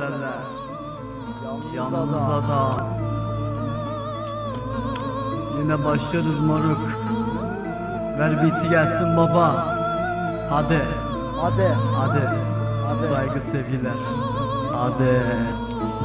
modeller Yalnız Yalnız adam. adam Yine başlarız moruk. Ver biti gelsin baba. Hadi. Hadi. Hadi. Hadi. Saygı sevgiler. Hadi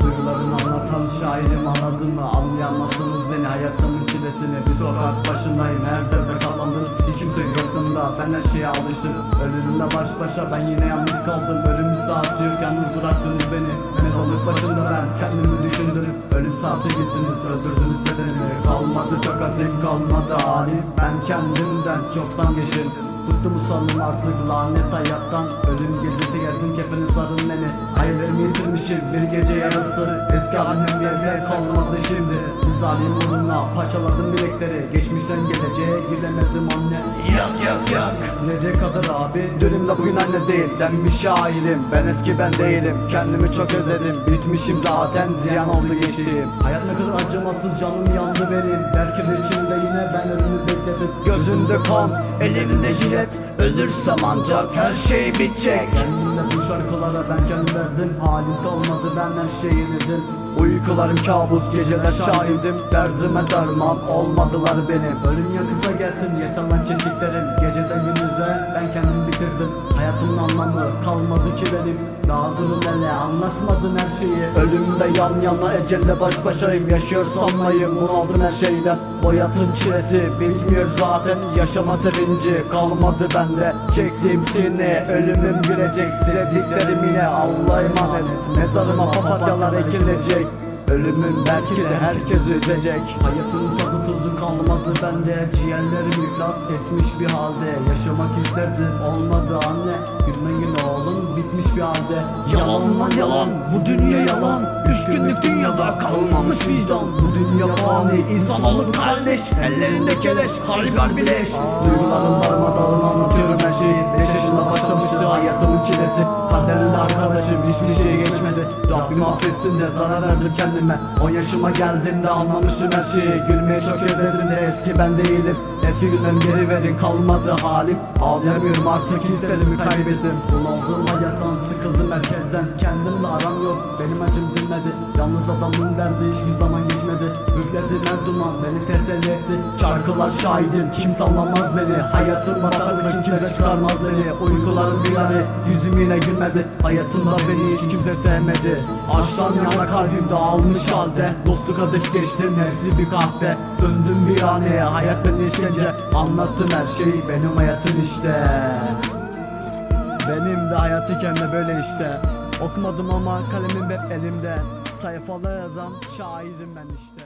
Duygularını anlatan şairim anladın mı? Anlayamazsınız beni hayatımın çilesini. Bir sokak başındayım her derde kapandım. Hiç kimse yokluğunda ben her şeye alıştım. Ölümle baş başa ben yine yalnız kaldım. Ölüm saati yok yalnız bıraktınız beni. Mezarlık başında ben kendimi düşündüm. Ölüm saati gitsiniz öldürdünüz bedenimi. Kalmadı tokatim kalmadı halim Ben kendimden çoktan geçtim Bıktım usandım artık lanet hayattan. Ölüm gecesi gelsin kefeni sarın beni Hayallerimi yitirmişim bir gece yarısı. Eski halimim bir eser kalmadı şimdi. Mizalim uğruna parçaladım bilekleri Geçmişten geleceğe giremedim anne. Yak yak yak. Nereye kadar abi? Dönüm de bugün anne değil. Ben bir şairim. Ben eski ben değilim. Kendimi çok özledim. Bitmişim zaten. Ziyan oldu geçtiğim. Hayat ne kadar acımasız canım yandı benim. Derken içimde yine ben ölümü bekledim Gözümde kan elimde jilet. Ölürsem ancak her şey bitecek. Kendimle bu şarkılara ben kendim verdim. Halim kalmadı ben her şeyi yedim. Uykularım kabus geceler şahidim. Derdime derman olmadılar benim. Ölüm yakısa gelsin yeter lan çektiklerim. Geceden gündüze ben kendim bitirdim Hayatımın anlamı kalmadı ki benim. Daha durun hele anlatmadın her şeyi. Ölümde yan yana ecelle baş başayım. Yaşıyor sanmayın bunaldım her şeyden. Bu hayatın çilesi bitmiyor zaten. Yaşama sevinci kalmadı bende. Çektiğim sini ölümüm gülecek. Sevdiklerim yine Allah'a emanet. Mezarıma papatyalar ekilecek Ölümün belki de herkes üzecek. Hayatın tadı tuzu kalmadı bende. Ciğerlerim iflas etmiş bir halde. Yaşamak isterdim olmadı anne. Gülmen gün oğlum bitmiş bir halde. Yalan lan yalan, bu dünya yalan. Üç günlük dünyada kalmamış vicdan. Bu dünya fani insan olup kardeş. Ellerinde keleş harbi harbi leş Duygularım darmadağın anlatıyorum her şeyi Beş yaşında başlamıştı hayatımın çilesi Kaderinde arkadaşım hiçbir şey geçmedi. Rabbim affetsin de zarar verdim kendime. 10 yaşıma geldiğimde anlamıştım her şeyi. Gülmeyi çok özledim de eski ben değilim. Eski günlerim geri verin kalmadı halim. Ağlayamıyorum artık hislerimi kaybettim. Bunaldım hayattan sıkıldım herkesten. Kendimle aram yok benim acım dinmedi Yalnız adamın derdi hiçbir zaman geçmedi. Üfledi her duman beni teselli etti. Şarkılar şahidim kimse anlamaz beni? Hayatım bataklık kimse çıkarmaz beni. Uykularım virane yüzüm yine gülmedi. Hayatımda beni hiç kimse sevmedi. Aşktan yana kalbim dağılmış halde. Dostu kardeş geçtim hepsi bir kahve Döndüm viraneye hayat beni işkence. Anlattım her şeyi benim hayatım işte. Benim de hayat hikayemde böyle işte Okumadım ama kalemim hep elimde. Sayfalara yazan şairim ben işte